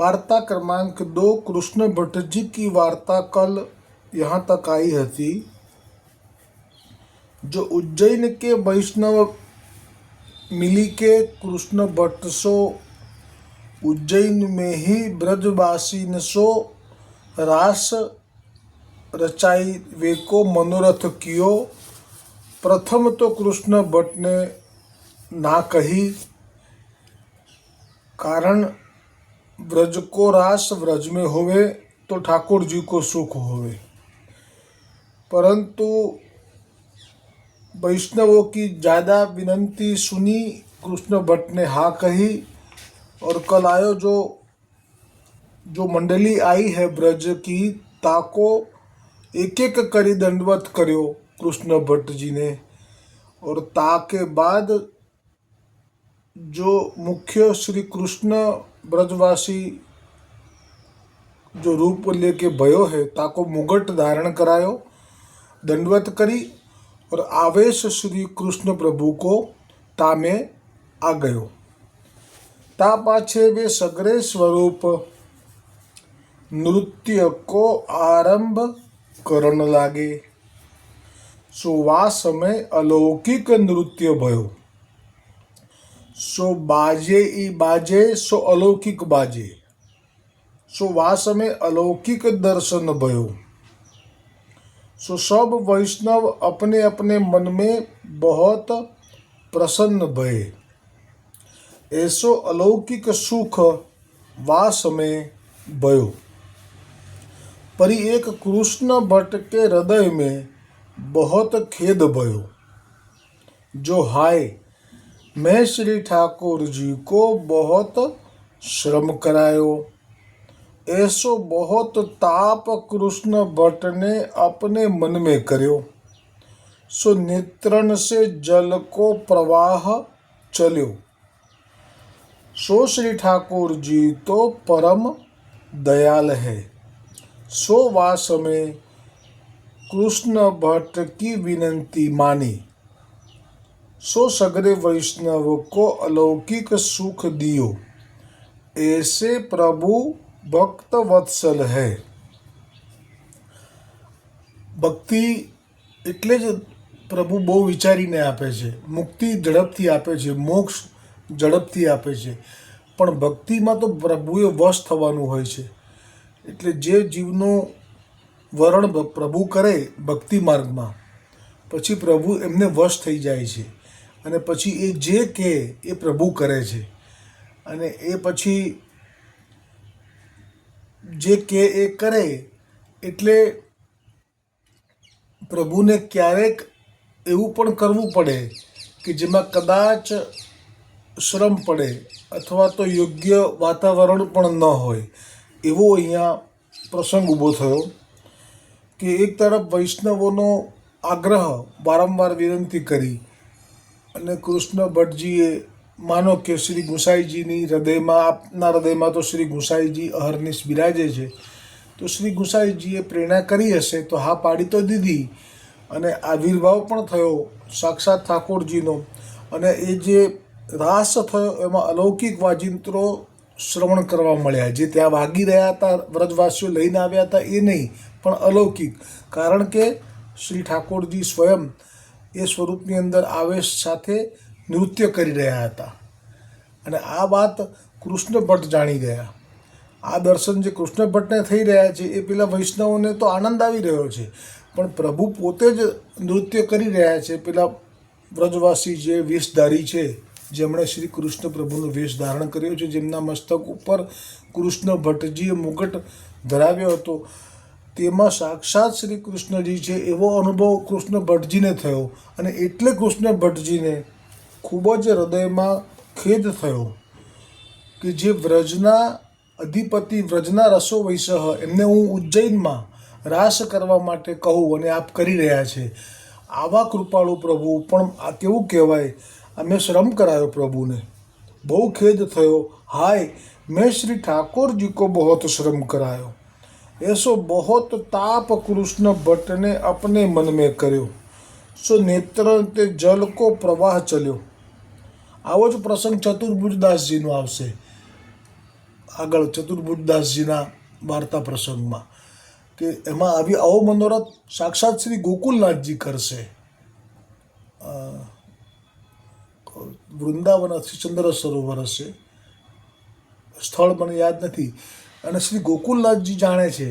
वार्ता क्रमांक दो, कृष्ण भट्ट जी की वार्ता कल यहाँ तक आई थी जो उज्जैन के वैष्णव मिली के कृष्ण भट्ट सो, उज्जैन में ही ब्रजवासी ने सो, रास रचाई वे को मनोरथ कियो। प्रथम तो कृष्ण भट्ट ने ना कही, कारण ब्रज को रास व्रज में होवे तो ठाकुर जी को सुख होवे। परंतु वैष्णवों की ज़्यादा विनंती सुनी कृष्ण भट्ट ने हाँ कही, और कल आयो जो जो मंडली आई है ब्रज की, ताको एक एक करी दंडवत करो कृष्ण भट्ट जी ने। और ता के बाद जो मुख्य श्री कृष्ण ब्रजवासी जो रूप लेके भयो है, ताको मुगट धारण करायो, दंडवत करी और आवेश श्री कृष्ण प्रभु को तामे आ गयो। ता पाछे वे सगरे स्वरूप नृत्य को आरंभ करण लागे। सो में अलौकिक नृत्य भयो। सो बाजे ई बाजे, सो अलौकिक बाजे। सो वास में अलौकिक दर्शन भयो। सो सब वैष्णव अपने अपने मन में बहुत प्रसन्न भय ऐसो अलौकिक सुख वास में भयो। परि एक कृष्ण भट्ट के हृदय में बहुत खेद भयो। जो हाय मैं श्री ठाकुर जी को बहुत श्रम करायो ऐसो बहुत ताप कृष्ण भट्ट ने अपने मन में કર્યો सो नेत्रण से जल को प्रवाह चल्यो सो श्री ठाकुर जी तो परम दयाल है सो वास में कृष्ण भट्ट की विनंती मानी सो सगरे वैष्णव को अलौकिक सुख दियो ऐसे प्रभु ભક્ત વત્સલ હૈ ભક્તિ એટલે જ પ્રભુ બહુ વિચારીને આપે છે મુક્તિ ઝડપથી આપે છે મોક્ષ ઝડપથી આપે છે પણ ભક્તિમાં તો પ્રભુએ વશ થવાનું હોય છે એટલે જે જીવનું વરણ ભ- પ્રભુ કરે ભક્તિ માર્ગમાં પછી પ્રભુ એમને વશ થઈ જાય છે અને પછી એ જે કહે એ પ્રભુ કરે છે. અને એ પછી જે કે એ કરે એટલે પ્રભુને ક્યારેક એવું પણ કરવું પડે કે જેમાં કદાચ શ્રમ પડે અથવા તો યોગ્ય વાતાવરણ પણ ન હોય. એવો અહીંયા પ્રસંગ ઊભો થયો કે એક તરફ વૈષ્ણવોનો આગ્રહ વારંવાર વિનંતી કરી અને કૃષ્ણ ભટ્ટજીએ માનો કે શ્રી ગુસાઈજીની હૃદયમાં, આપના હૃદયમાં તો શ્રી ગુસાઈજી અહર્નિશ બિરાજે છે. તો શ્રી ગુસાઈજીએ પ્રેરણા કરી હશે તો હા પાડી તો દીધી. અને આવિર્ભાવ પણ થયો સાક્ષાત ઠાકોરજીનો. અને એ જે રાસ થયો એમાં અલૌકિક વાજિંત્રો શ્રવણ કરવા મળ્યા. જે ત્યાં વાગી રહ્યા હતા, વ્રજવાસીઓ લઈને આવ્યા હતા એ નહીં, પણ અલૌકિક. કારણ કે શ્રી ઠાકોરજી સ્વયં એ સ્વરૂપની અંદર આવેશ સાથે નૃત્ય કરી રહ્યા હતા. અને આ વાત કૃષ્ણ ભટ્ટ જાણી ગયા. આ દર્શન જે કૃષ્ણ ભટ્ટને થઈ રહ્યા છે, એ પેલા વૈષ્ણવોને તો આનંદ આવી રહ્યો છે. પણ પ્રભુ પોતે જ નૃત્ય કરી રહ્યા છે. પેલા વ્રજવાસી જે વેશધારી છે, જેમણે શ્રી કૃષ્ણ પ્રભુનો વેશ ધારણ કર્યો છે, જેમના મસ્તક ઉપર કૃષ્ણ ભટ્ટજીએ મુગટ ધરાવ્યો હતો. તેમાં સાક્ષાત શ્રી કૃષ્ણજી છે એવો અનુભવ કૃષ્ણ ભટ્ટજીને થયો અને એટલે કૃષ્ણ ભટ્ટજીને ખૂબ જ હૃદયમાં ખેદ થયો કે જે વ્રજના અધિપતિ વ્રજના રસો વૈસહ એમને હું ઉજ્જૈનમાં રાસ કરવા માટે કહું અને આપ કરી રહ્યા છે. આવા કૃપાળુ પ્રભુ, પણ આ કેવું કહેવાય? અમે શ્રમ કરાયો પ્રભુને. બહુ ખેદ થયો. હાય, મેં શ્રી ઠાકોરજી કો બહોત શ્રમ કરાયો. ऐसो बहुत ताप कृष्ण भट्ट ने अपने मन में કર્યો સો નેત્ર તે જલ કો પ્રવાહ ચલ્યો આવો જ પ્રસંગ ચતુર્ભુજદાસજીનો આવશે આગળ ચતુર્ભુજદાસજીના વાર્તા પ્રસંગમાં કે એમાં આવી આવો મનોરથ સાક્ષાત શ્રી ગોકુલનાથજી કરશે અ, વૃંદાવન શ્રી ચંદ્ર સરોવર હશે સ્થળ મને યાદ નથી અને શ્રી ગોકુલનાથજી જાણે છે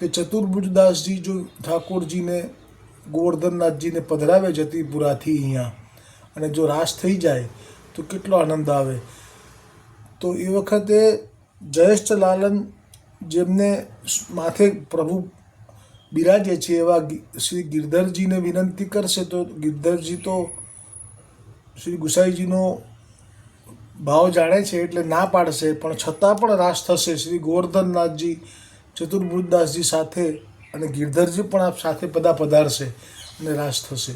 કે ચતુર્ભુજદાસજી જો ઠાકોરજીને, ગોવર્ધનનાથજીને પધરાવે જતીપુરાથી અહીંયા અને જો રાસ થઈ જાય, તો કેટલો આનંદ આવે. તો એ વખતે જયેશ લાલન જેમને માથે પ્રભુ બિરાજે છે એવા શ્રી ગિરધરજીને વિનંતી કરશે, તો ગિરધરજી તો શ્રી ગુસાઈજીનો ભાવ જાણે છે એટલે ના પાડશે, પણ છતાં પણ રાસ થશે. શ્રી ગોવર્ધનનાથજી, ચતુર્ભુજદાસજી સાથે અને ગિરધરજી પણ આપ સાથે પદા પધારશે અને રાસ થશે.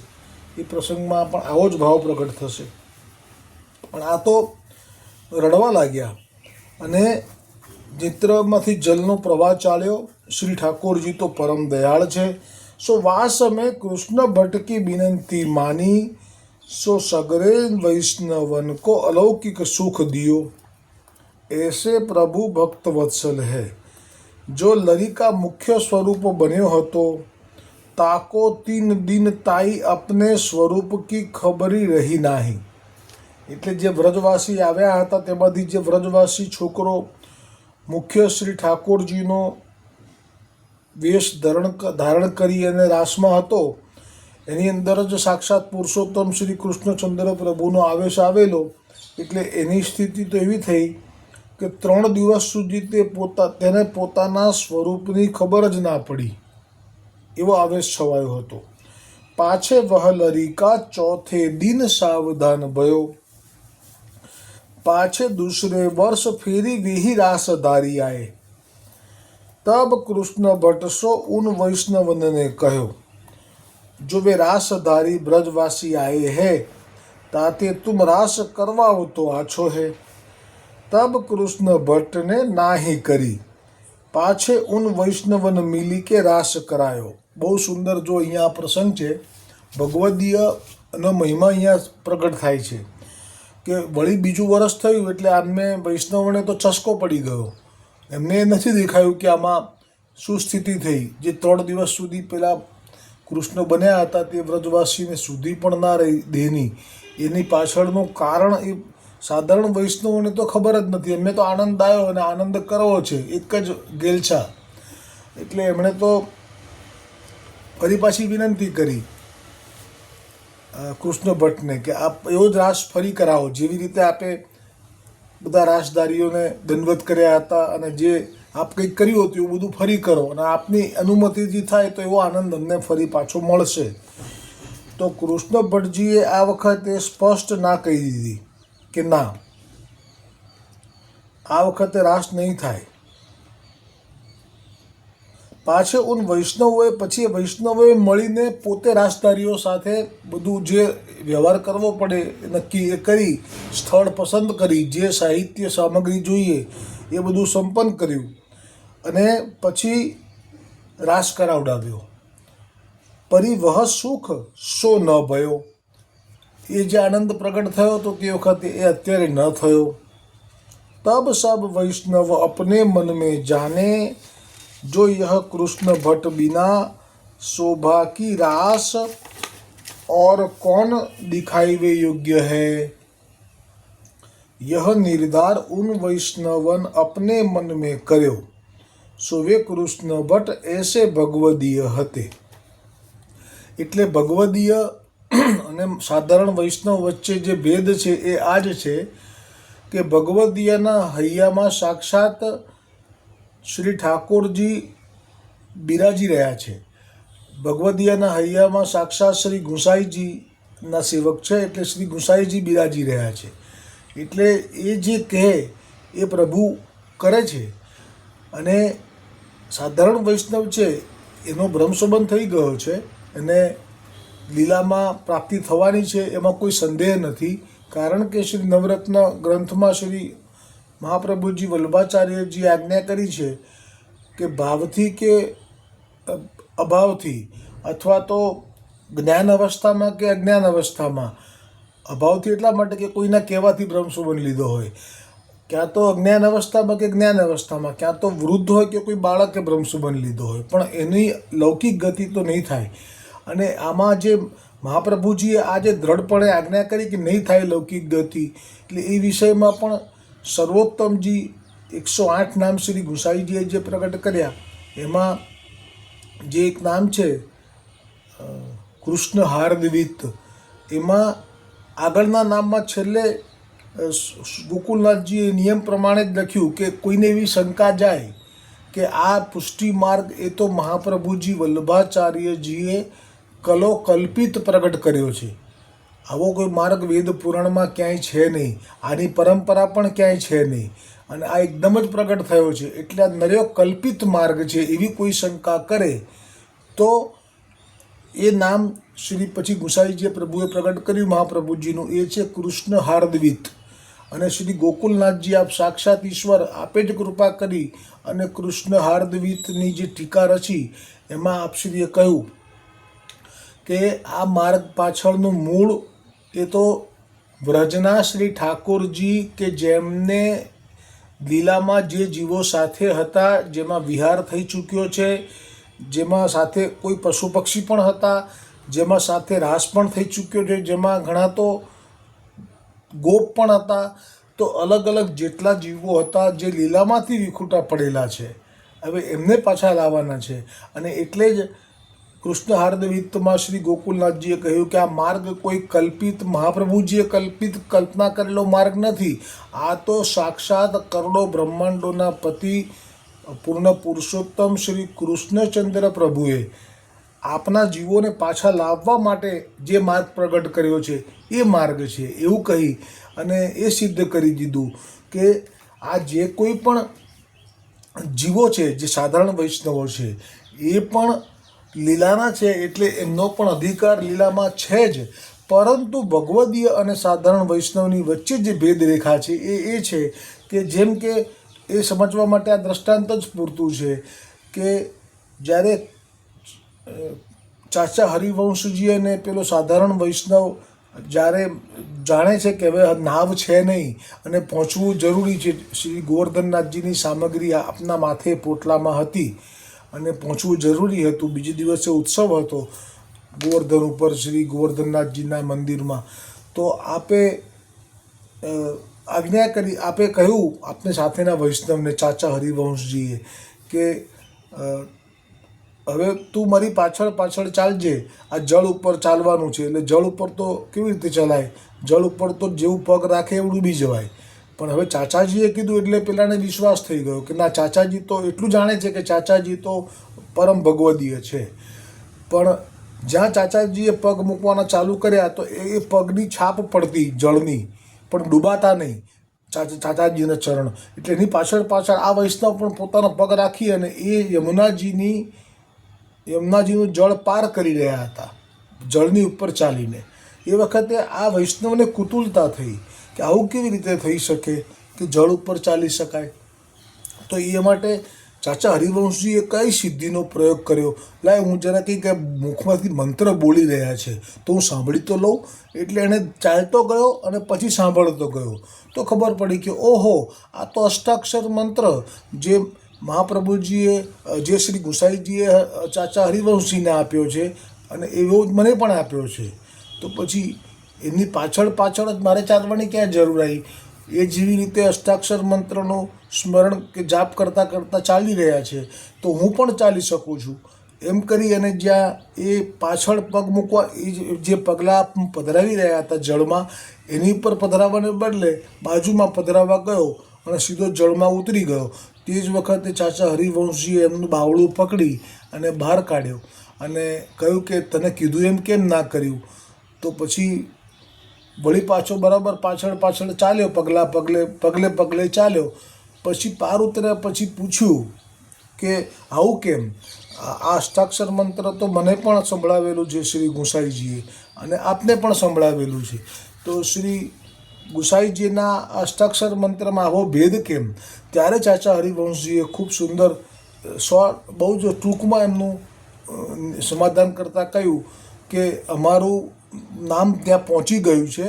એ પ્રસંગમાં પણ આવો જ ભાવ પ્રગટ થશે. પણ આ તો રડવા લાગ્યા અને ચિત્રમાંથી જલનો પ્રવાહ ચાલ્યો. શ્રી ઠાકોરજી તો પરમ દયાળ છે. સો વાસ અમે કૃષ્ણ ભટકી વિનંતી માની सो सगरे वैष्णवन को अलौकिक सुख दियो ऐसे प्रभु भक्त वत्सल है जो लरी का मुख्य સ્વરૂપ બન્યો હતો તાકો તીન દિન તાઈ अपने સ્વરૂપ કી ખબરી રહી નાહી એટલે જે વ્રજવાસી આવ્યા હતા તેમાંથી જે વ્રજવાસી છોકરો મુખ્ય શ્રી ઠાકોરજીનો વેશ ધારણ ક- ધારણ કરી અને રાસમાં હતો એની અંદર જ સાક્ષાત પુરુષોત્તમ શ્રી કૃષ્ણચંદ્ર પ્રભુનો આવેશ આવેલો. એટલે એની સ્થિતિ તો એવી થઈ કે ત્રણ દિવસ સુધી તે પોતા, તેને પોતાના સ્વરૂપની ખબર જ ના પડી. એવો આવેશ છવાયો હતો. પાછે વહલરિકા ચોથે દિન સાવધાન ભયો. પાછે દૂસરે વર્ષ ફેરી વિહી રાસ ધારી આએ તબ કૃષ્ણ ભટ્ટસો ઉન વૈષ્ણવને કહ્યો जो वे रासधारी ब्रजवासी आए हैं ताते तुम रास करवाओ तो आछो है तब कृष्ण भट्ट ने नाही કરી પાછે ઉન વૈષ્ણવન મિલી કે રાસ કરાયો બહુ સુંદર જો અહીંયા આ પ્રસંગ છે ભગવદીય નો મહિમા અહીંયા પ્રગટ થાય છે કે વળી બીજું વરસ થયું એટલે આમને વૈષ્ણવને તો ચસ્કો પડી ગયો એમને એ નથી દેખાયું કે આમાં શું સ્થિતિ થઈ જે ત્રણ દિવસ સુધી પેલા કૃષ્ણ બન્યા હતા તે વ્રજવાસીને સુધી પણ ના રહી દેહની. એની પાછળનું કારણ એ સાધારણ વૈષ્ણવોને તો ખબર જ નથી. એમને તો આનંદ આવ્યો અને આનંદ કરવો છે. એક જ ગેલછા. એટલે એમણે તો ફરી પાછી વિનંતી કરી કૃષ્ણ ભટ્ટને કે આપ એવો જ રાસ ફરી કરાવો. જેવી રીતે આપે બધા રાસદારીઓને દંડવત કર્યા હતા અને જે આપ કંઈક કર્યું હતું, એવું બધું ફરી કરો અને આપની અનુમતિથી થાય તો એવો આનંદ અમને ફરી પાછો મળશે. તો કૃષ્ણ ભટ્ટજીએ આ વખતે સ્પષ્ટ ના કહી દીધી કે ના, આ વખતે રાસ નહીં થાય. પાછે ઉન વૈષ્ણવોએ, પછી વૈષ્ણવોએ મળીને પોતે રાસદારીઓ સાથે બધું જે વ્યવહાર કરવો પડે નક્કી એ કરી, સ્થળ પસંદ કરી, જે સાહિત્ય સામગ્રી જોઈએ એ બધું સંપન્ન કર્યું. અને પછી રાસ કરાવડાવ્યો પરિવહ સુખ સો ન ભયો એ જે આનંદ પ્રગટ થયો તો તે વખતે એ અત્યારે ન થયો तब सब वैष्णव अपने मन में जाने जो यह कृष्ण भट्ट बिना शोभा की रास और कौन दिखाई वे योग्य है यह निर्धार उन वैष्णवन अपने मन में કર્યો સો કૃષ્ણ ભટ્ટ એસે ભગવદીય હતે. એટલે ભગવદીય અને સાધારણ વૈષ્ણવ વચ્ચે જે ભેદ છે એ આ જ છે કે ભગવદીયના હૈયામાં સાક્ષાત શ્રી ઠાકોરજી બિરાજી રહ્યા છે. ભગવદીયાના હૈયામાં સાક્ષાત શ્રી ગુસાઈજીના સેવક છે એટલે શ્રી ગુસાઈજી બિરાજી રહ્યા છે. એટલે એ જે કહે એ પ્રભુ કરે છે. અને સાધારણ વૈષ્ણવ છે, એનો ભ્રમસંબંધ થઈ ગયો છે અને લીલામાં પ્રાપ્તિ થવાની છે, એમાં કોઈ સંદેહ નથી. કારણ કે શ્રી નવરત્ન ગ્રંથમાં શ્રી મહાપ્રભુજી વલ્લભાચાર્યજી આજ્ઞા કરી છે કે ભાવથી કે અભાવથી, અથવા તો જ્ઞાન અવસ્થામાં કે અજ્ઞાન અવસ્થામાં. અભાવથી એટલા માટે કે કોઈના કહેવાથી ભ્રમશોભન લીધો હોય. ક્યાં તો અજ્ઞાન અવસ્થામાં કે જ્ઞાન અવસ્થામાં, ક્યાં તો વૃદ્ધ હોય કે કોઈ બાળકે બ્રહ્મસુબંધ લીધો હોય, પણ એની લૌકિક ગતિ તો નહીં થાય. અને આમાં જે મહાપ્રભુજીએ આજે દ્રઢપણે આજ્ઞા કરી કે નહીં થાય લૌકિક ગતિ, એટલે એ વિષયમાં પણ સર્વોત્તમજી એકસો આઠ નામ શ્રી ગુસાઈજીએ જે પ્રગટ કર્યા, એમાં જે એક નામ છે કૃષ્ણ હાર્દવિત એમાં આગળના નામમાં છેલ્લે ગોકુલનાથજીએ નિયમ પ્રમાણે જ લખ્યું કે કોઈને એવી શંકા જાય કે આ પુષ્ટિ માર્ગ એ તો મહાપ્રભુજી વલ્લભાચાર્યજીએ કલો કલ્પિત પ્રગટ કર્યો છે. આવો કોઈ માર્ગ વેદ પુરાણમાં ક્યાંય છે નહીં. આની પરંપરા પણ ક્યાંય છે નહીં. અને આ એકદમ જ પ્રગટ થયો છે. એટલે આ નર્યો કલ્પિત માર્ગ છે એવી કોઈ શંકા કરે તો એ નામ શ્રી પછી ગુસાઈજીએ પ્રભુએ પ્રગટ કર્યું. મહાપ્રભુજીનું એ છે કૃષ્ણ હાર્દવિત. અને શ્રી ગોકુલનાથજી આપ સાક્ષાત ઈશ્વર, આપે જ કૃપા કરી અને કૃષ્ણ હાર્દવિતની જે ટીકા રચી, એમાં આપશ્રીએ કહ્યું કે આ માર્ગ પાછળનું મૂળ એ તો વ્રજના શ્રી ઠાકોરજી કે જેમને લીલામાં જે જીવો સાથે હતા, જેમાં વિહાર થઈ ચૂક્યો છે, જેમાં સાથે કોઈ પશુ પક્ષી પણ હતા, જેમાં સાથે રાસ પણ થઈ ચૂક્યો છે, જેમાં ઘણા તો ગોપ પણ હતા. તો અલગ અલગ જેટલા જીવો હતા જે લીલામાંથી વિખૂટા પડેલા છે. હવે એમને પાછા લાવવાના છે. અને એટલે જ કૃષ્ણ હાર્દવિત્તમાં શ્રી ગોકુલનાથજીએ કહ્યું કે આ માર્ગ કોઈ કલ્પિત, મહાપ્રભુજીએ કલ્પિત કલ્પના કરેલો માર્ગ નથી. આ તો સાક્ષાત કરોડો બ્રહ્માંડોના પતિ, પૂર્ણ પુરુષોત્તમ શ્રી કૃષ્ણચંદ્ર પ્રભુએ આપના જીવોને પાછા લાવવા માટે જે માર્ગ પ્રગટ કર્યો છે, એ માર્ગ છે, એવું કહી અને એ સિદ્ધ કરી દીધું કે આ જે કોઈ પણ જીવો છે, જે સાધારણ વૈષ્ણવો છે, એ પણ લીલાના છે એટલે એમનો પણ અધિકાર લીલામાં છે જ. પરંતુ ભગવદીય અને સાધારણ વૈષ્ણવની વચ્ચે જે ભેદરેખા છે, એ એ છે કે જેમ કે એ સમજવા માટે આ દ્રષ્ટાંત જ પૂરતું છે કે જ્યારે ચાચા હરિવંશજી અને પેલો સાધારણ વૈષ્ણવ જ્યારે જાણે છે કે હવે નાવ છે નહીં અને પહોંચવું જરૂરી છે, શ્રી ગોવર્ધનનાથજીની સામગ્રી આપના માથે પોટલામાં હતી અને પહોંચવું જરૂરી હતું. બીજે દિવસે ઉત્સવ હતો ગોવર્ધન ઉપર, શ્રી ગોવર્ધનનાથજીના મંદિરમાં. તો આપે આજ્ઞા કરી, આપે કહ્યું આપને સાથેના વૈષ્ણવને, ચાચા હરિવંશજીએ, કે હવે તું મારી પાછળ પાછળ ચાલજે. આ જળ ઉપર ચાલવાનું છે. એટલે જળ ઉપર તો કેવી રીતે ચલાય? જળ ઉપર તો જેવું પગ રાખે એવું ડૂબી જવાય. પણ હવે ચાચાજીએ કીધું એટલે પેલાને વિશ્વાસ થઈ ગયો કે ના, ચાચાજી તો એટલું જાણે છે કે ચાચાજી તો પરમ ભગવદીય છે. પણ જ્યાં ચાચાજીએ પગ મૂકવાના ચાલુ કર્યા તો એ પગની છાપ પડતી જળની. પણ ડૂબાતા નહીં. ચાચા, ચાચાજીના ચરણ. એટલે એની પાછળ પાછળ આ વૈષ્ણવ પણ પોતાનો પગ રાખી અને એ યમુનાજીની યમુનાજીનું જળ પાર કરી રહ્યા હતા, જળની ઉપર ચાલીને. એ વખતે આ વૈષ્ણવને કુતુલતા થઈ કે આવું કેવી રીતે થઈ શકે કે જળ ઉપર ચાલી શકાય? તો એ માટે ચાચા હરિવંશજીએ કઈ સિદ્ધિનો પ્રયોગ કર્યો? લાય હું જરા કંઈક મુખમાંથી મંત્ર બોલી રહ્યા છે, તો હું સાંભળી તો લઉં. એટલે એણે ચાલતો ગયો અને પછી સાંભળતો ગયો. તો ખબર પડી કે, ઓહો, આ તો અષ્ટાક્ષર મંત્ર જે મહાપ્રભુજીએ જે શ્રી ગુસાઈજીએ ચાચા હરિવંશજીને આપ્યો છે અને એવો જ મને પણ આપ્યો છે. તો પછી એની પાછળ પાછળ જ મારે ચાલવાની ક્યાં જરૂર આવી? એ જેવી રીતે અષ્ટાક્ષર મંત્રનું સ્મરણ કે જાપ કરતાં કરતાં ચાલી રહ્યા છે. તો હું પણ ચાલી શકું છું. એમ કરી અને જ્યાં એ પાછળ પગ મૂકવા, એ જે- પગલાં પધરાવી રહ્યા હતા જળમાં, એની ઉપર પધરાવવાને બદલે બાજુમાં પધરાવવા ગયો અને સીધો જળમાં ઉતરી ગયો. તે જ વખતે ચાચા હરિવંશજીએ એમનું બાવળું પકડી અને બહાર કાઢ્યો અને કહ્યું કે તને કીધું એમ કેમ ના કર્યું? તો પછી વળી પાછો બરાબર પાછળ પાછળ ચાલ્યો, પગલા પગલે પગલે પગલે ચાલ્યો. પછી પાર ઉતર્યા પછી પૂછ્યું કે, આવું કેમ? આ અષ્ટાક્ષર મંત્ર તો મને પણ સંભળાવેલું છે શ્રી ગુંસાઈજીએ અને આપને પણ સંભળાવેલું છે. તો શ્રી ગુસાઈજીના અષ્ટાક્ષર મંત્રમાં આવો ભેદ કેમ? ત્યારે ચાચા હરિવંશજીએ ખૂબ સુંદર શોર્ટ બહુ જ ટૂંકમાં એમનું સમાધાન કરતાં કહ્યું કે અમારું નામ ત્યાં પહોંચી ગયું છે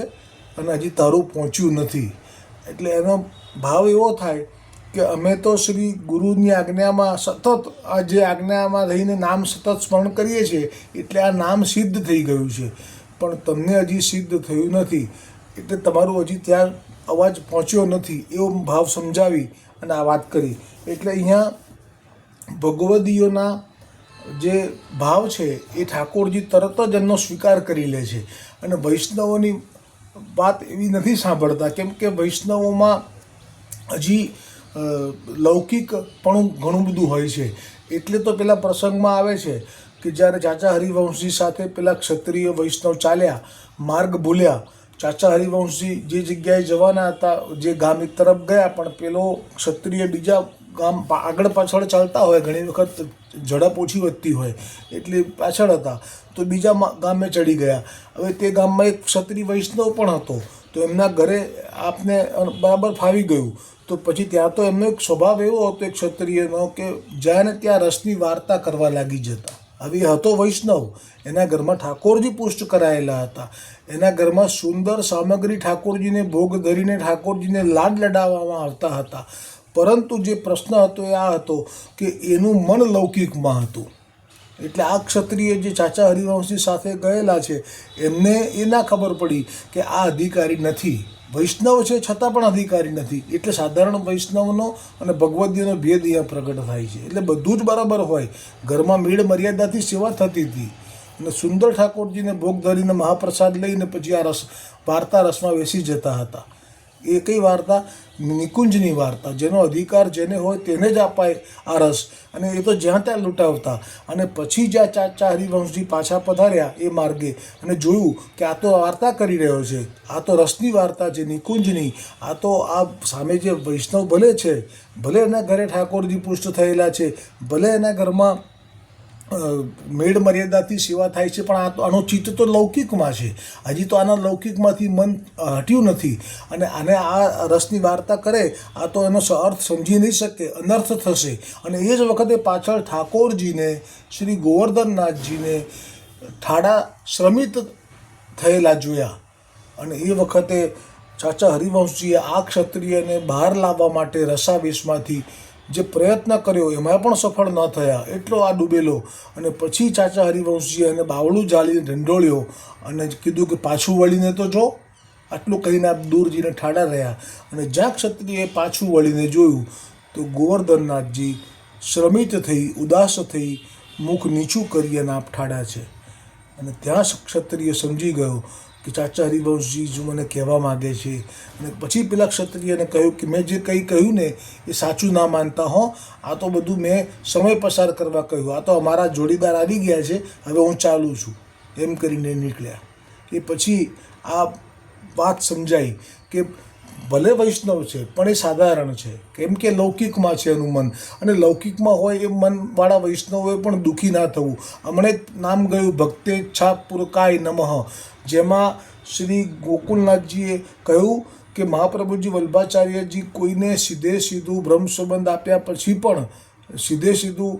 અને હજી તારું પહોંચ્યું નથી. એટલે એનો ભાવ એવો થાય કે અમે તો શ્રી ગુરુની આજ્ઞામાં સતત, આ જે આજ્ઞામાં રહીને નામ સતત સ્મરણ કરીએ છીએ, એટલે આ નામ સિદ્ધ થઈ ગયું છે. પણ તમને હજી સિદ્ધ થયું નથી. એટલે તમારું હજી ત્યાં અવાજ પહોંચ્યો નથી, એવો ભાવ સમજાવી અને આ વાત કરી. એટલે અહીંયા ભગવદીઓના જે ભાવ છે, એ ઠાકોરજી તરત જ એમનો સ્વીકાર કરી લે છે. અને વૈષ્ણવોની વાત એવી નથી સાંભળતા, કેમ કે વૈષ્ણવોમાં હજી લૌકિક પણ ઘણું બધું હોય છે. એટલે તો પેલા પ્રસંગમાં આવે છે કે જ્યારે ચાચા હરિવંશજી સાથે પેલા ક્ષત્રિય વૈષ્ણવ ચાલ્યા, માર્ગ ભૂલ્યા ચાચા હરિવંશજી જે જગ્યાએ જવાના હતા, જે ગામ એક તરફ ગયા, પણ પેલો ક્ષત્રિય બીજા ગામ આગળ પાછળ ચાલતા હોય, ઘણી વખત ઝડપ ઓછી વધતી હોય, એટલે પાછળ હતા, તો બીજા ગામે ચડી ગયા. હવે તે ગામમાં એક ક્ષત્રિય વૈષ્ણવ પણ હતો, તો એમના ઘરે આપને બરાબર ફાવી ગયું. તો પછી ત્યાં તો એમનો એક સ્વભાવ એવો હતો એક ક્ષત્રિયનો કે જ્યાં ત્યાં રસની વાર્તા કરવા લાગી જતા. હવે હતો વૈષ્ણવ. એના ઘરમાં ઠાકોરજી પુષ્ટ કરાયેલા હતા. એના ઘરમાં સુંદર સામગ્રી ઠાકોરજીને ભોગ ધરીને ઠાકોરજીને લાડ લડાવવામાં આવતા હતા. પરંતુ જે પ્રશ્ન હતો એ આ હતો કે એનું મન લૌકિકમાં હતું. એટલે આ ક્ષત્રિય જે ચાચા હરિવંશજી સાથે ગયેલા છે, એમને એ ના ખબર પડી કે આ અધિકારી નથી. વૈષ્ણવ છે છતાં પણ અધિકારી નથી. એટલે સાધારણ વૈષ્ણવનો અને ભગવદીયનો ભેદ અહીંયા પ્રગટ થાય છે. એટલે બધું જ બરાબર હોય. ઘરમાં મેળ મર્યાદાથી સેવા થતી હતી. અને સુંદર ઠાકોરજીને ભોગ ધરીને મહાપ્રસાદ લઈને પછી આ રસ, વાર્તા રસમાં બેસી જતા હતા. એ વાર્તા નિકુંજની વાર્તા, જેનો અધિકાર જેને હોય તેને જ અપાય આ રસ. અને એ તો જ્યાં ત્યાં લૂંટાવતા. અને પછી જ્યાં ચાચા હરિવંશજી પાછા પધાર્યા એ માર્ગે. અને જોયું કે આ તો વાર્તા કરી રહ્યો છે. આ તો રસની વાર્તા છે નિકુંજની. આ તો આ સામે જે વૈષ્ણવ ભલે છે, ભલે એના ઘરે ઠાકોરજી પુષ્ટ થયેલા છે, ભલે એના ઘરમાં મેળ મર્યાદાથી સેવા થાય છે, પણ આ આનો ચિત્ત તો લૌકિકમાં છે. હજી તો આના લૌકિકમાંથી મન હટ્યું નથી. અને આને આ રસની વાર્તા કરે, આ તો એનો અર્થ સમજી નહીં શકે, અનર્થ થશે. અને એ જ વખતે પાછળ ઠાકોરજીને, શ્રી ગોવર્ધનનાથજીને ઠાડા શ્રમિત થયેલા જોયા. અને એ વખતે ચાચા હરિવંશજીએ આ ક્ષત્રિયને બહાર લાવવા માટે રસાવેશમાંથી જે પ્રયત્ન કર્યો, એમાં પણ સફળ ન થયા. એટલો આ ડૂબેલો. અને પછી ચાચા હરિવંશજીએ એને બાવળું જાળીને ઢંઢોળ્યો અને કીધું કે પાછું વળીને તો જો. આટલું કહીને આપ દૂર જઈને ઠાડા રહ્યા. અને જ્યાં ક્ષત્રિયએ પાછું વળીને જોયું, તો ગોવર્ધનનાથજી શ્રમિત થઈ, ઉદાસ થઈ, મુખ નીચું કરી અને આપ ઠાડા છે. અને ત્યાં ક્ષત્રિય સમજી ગયો. કે ચાચા હરિવંશજી મને કહેવા માગે છે. અને પછી પેલા ક્ષત્રિયને કહ્યું કે મેં જે કંઈ કહ્યું ને એ સાચું ના માનતા હો. આ તો બધું મેં સમય પસાર કરવા કહ્યું. આ તો અમારા જોડીદાર આવી ગયા છે. હવે હું ચાલું છું. એમ કરીને નીકળ્યા. એ પછી આ વાત સમજાઈ કે ભલે વૈષ્ણવ છે, પણ એ સાધારણ છે. કેમ કે લૌકિકમાં છે એનું મન. અને લૌકિકમાં હોય એ મનવાળા વૈષ્ણવોએ પણ દુઃખી ના થવું. હમણે નામ ગયું ભક્તે ભક્તેચ્છા પુરકાય નમઃ. જેમાં શ્રી ગોકુલનાથજીએ કહ્યું કે મહાપ્રભુજી વલ્ભાચાર્યજી કોઈને સીધે સીધું બ્રહ્મ સંબંધ આપ્યા પછી પણ સીધે સીધું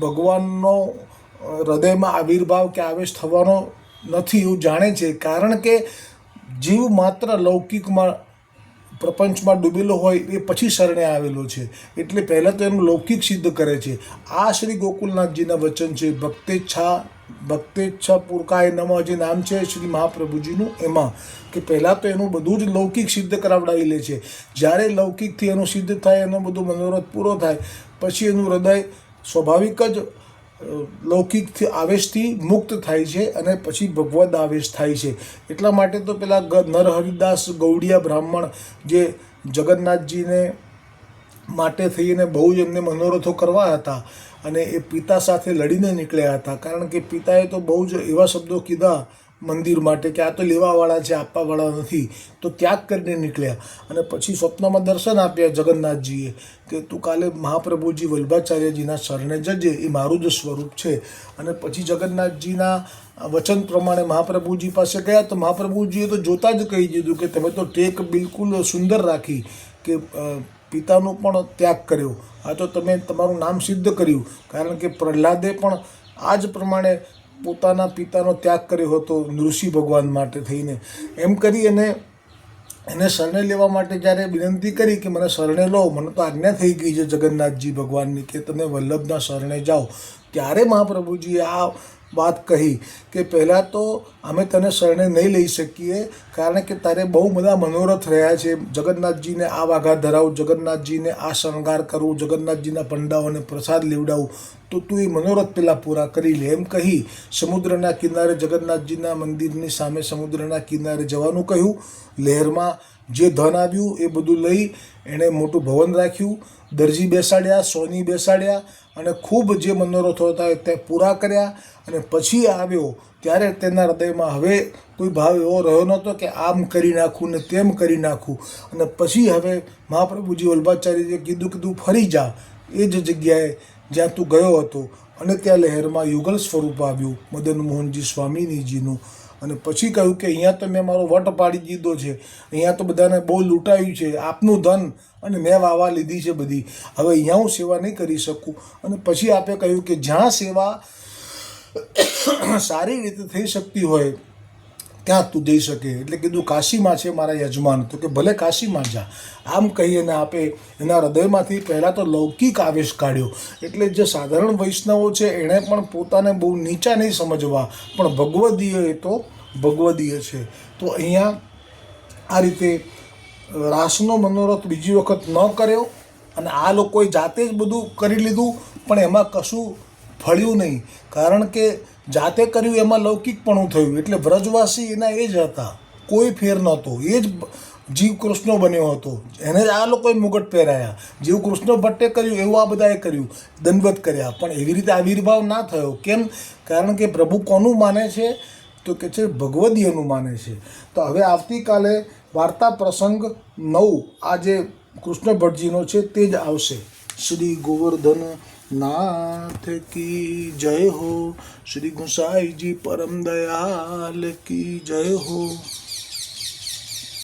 ભગવાનનો હૃદયમાં આવિર્ભાવ કે આવેશ થવાનો નથી એવું જાણે છે. કારણ કે જીવ માત્ર લૌકિકમાં પ્રપંચમાં ડૂબેલો હોય એ પછી શરણે આવેલો છે. એટલે પહેલાં તો એનું લૌકિક સિદ્ધ કરે છે. આ શ્રી ગોકુલનાથજીના વચન છે ભક્તેચ્છા ભક્તેચ્છા પુરકાય નમ જે નામ છે શ્રી મહાપ્રભુજીનું. એમાં કે પહેલાં તો એનું બધું જ લૌકિક સિદ્ધ કરાવડાવી લે છે. જ્યારે લૌકિકથી એનું સિદ્ધ થાય, એનો બધો મનોરથ પૂરો થાય, પછી એનું હૃદય સ્વાભાવિક જ લૌકિકથી આવેશથી મુક્ત થાય છે અને પછી ભગવદ આવેશ થાય છે. એટલા માટે તો પેલા નરહરિદાસ ગૌડિયા બ્રાહ્મણ જે જગન્નાથજીને માટે થઈને બહુ જ એમને મનોરથો કરવા હતા અને એ પિતા સાથે લડીને નીકળ્યા હતા. કારણ કે પિતાએ તો બહુ જ એવા શબ્દો કીધા મંદિર માટે કે આ તો લેવાવાળા છે, આપવાવાળા નથી. તો ત્યાગ કરીને નીકળ્યા. અને પછી સ્વપ્નમાં દર્શન આપ્યા જગન્નાથજીએ કે તું કાલે મહાપ્રભુજી વલ્ભાચાર્યજીના શરણે જજે, એ મારું જ સ્વરૂપ છે. અને પછી જગન્નાથજીના વચન પ્રમાણે મહાપ્રભુજી પાસે ગયા તો મહાપ્રભુજીએ તો જોતા જ કહી દીધું કે તમે તો ટેક બિલકુલ સુંદર રાખી કે પિતાનો પણ ત્યાગ કર્યો. આ તો તમે તમારું નામ સિદ્ધ કર્યું. કારણ કે પ્રહલાદે પણ આ જ પ્રમાણે પોતાના પિતાનો ત્યાગ કર્યો હતો નૃષિ ભગવાન માટે થઈને. એમ કરી અને એને શરણે લેવા માટે જ્યારે વિનંતી કરી કે મને શરણે લો, મને તો આજ્ઞા થઈ ગઈ છે જગન્નાથજી ભગવાનની કે તમે વલ્લભના શરણે જાઓ. ત્યારે મહાપ્રભુજીએ આ વાત કહી કે પહેલાં તો અમે તને શરણે નહીં લઈ શકીએ, કારણ કે તારે બહુ બધા મનોરથ રહ્યા છે. જગન્નાથજીને આ વાઘા ધરાવું, જગન્નાથજીને આ શણગાર કરવું, જગન્નાથજીના પંડાઓને પ્રસાદ લેવડાવવું તો તું એ મનોરથ પહેલાં પૂરા કરી લે. એમ કહી સમુદ્રના કિનારે જગન્નાથજીના મંદિરની સામે સમુદ્રના કિનારે જવાનું કહ્યું. લહેરમાં જે ધન આવ્યું એ બધું લઈ એણે મોટું ભવન રાખ્યું. દરજી બેસાડ્યા, સોની બેસાડ્યા અને ખૂબ જે મનોરથો હતા તે પૂરા કર્યા અને પછી આવ્યો ત્યારે તેના હૃદયમાં હવે કોઈ ભાવ એવો રહ્યો નહોતો કે આમ કરી નાખું ને તેમ કરી નાખું. અને પછી હવે મહાપ્રભુજી વલ્ભાચાર્યજીએ કીધું કીધું ફરી જા. એ જ જગ્યાએ જ્યાં તું ગયો હતો અને ત્યાં લહેરમાં યુગલ સ્વરૂપ આવ્યું. મદન મોહનજી સ્વામીજીનું અને પછી કહ્યું કે અહીંયા તો મેં મારો વટ પાડી દીધો છે. અહીંયા તો બધાને બહુ લૂંટાયું છે. આપનું ધન અને મેં વાવા લીધી છે બધી. હવે અહીંયા હું સેવા નહીં કરી શકું. અને પછી આપે કહ્યું કે જ્યાં સેવા સારી રીતે થઈ શકતી હોય ત્યાં તું જઈ શકે? એટલે કીધું, કાશીમાં છે મારા યજમાન. તો કે, ભલે કાશીમાં જા. આમ કહીએ ને આપે એના હૃદયમાંથી પહેલાં તો લૌકિક આવેશ કાઢ્યો. એટલે જે સાધારણ વૈષ્ણવો છે, એણે પણ પોતાને બહુ નીચા નહીં સમજવા. પણ ભગવદીય એ તો ભગવદીય છે. તો અહીંયા આ રીતે રાસનો મનોરથ બીજી વખત ન કર્યો અને આ લોકોએ જાતે જ બધું કરી લીધું, પણ એમાં કશું ફળ્યું નહીં. કારણ કે જાતે કર્યું એમાં લૌકિકપણું થયું. એટલે વ્રજવાસી એના એ જ હતા. કોઈ ફેર નહોતો. એ જ જીવ કૃષ્ણ બન્યો હતો. એને આ લોકોએ મુગટ પહેરાયા. જીવ કૃષ્ણ ભટ્ટે કર્યું, એવું આ બધાએ કર્યું. દંડવત કર્યા. પણ એવી રીતે આવિર્ભાવ ના થયો. કેમ? કારણ કે પ્રભુ કોનું માને છે? તો કે છે ભગવદીયનું માને છે. તો હવે આવતીકાલે વાર્તા પ્રસંગ નવ આ જે કૃષ્ણ ભટ્ટજીનો છે તે જ આવશે. શ્રી ગોવર્ધન નાથ કી જય હો શ્રી ગુસાઈજી પરમ દયાલ કી જય હો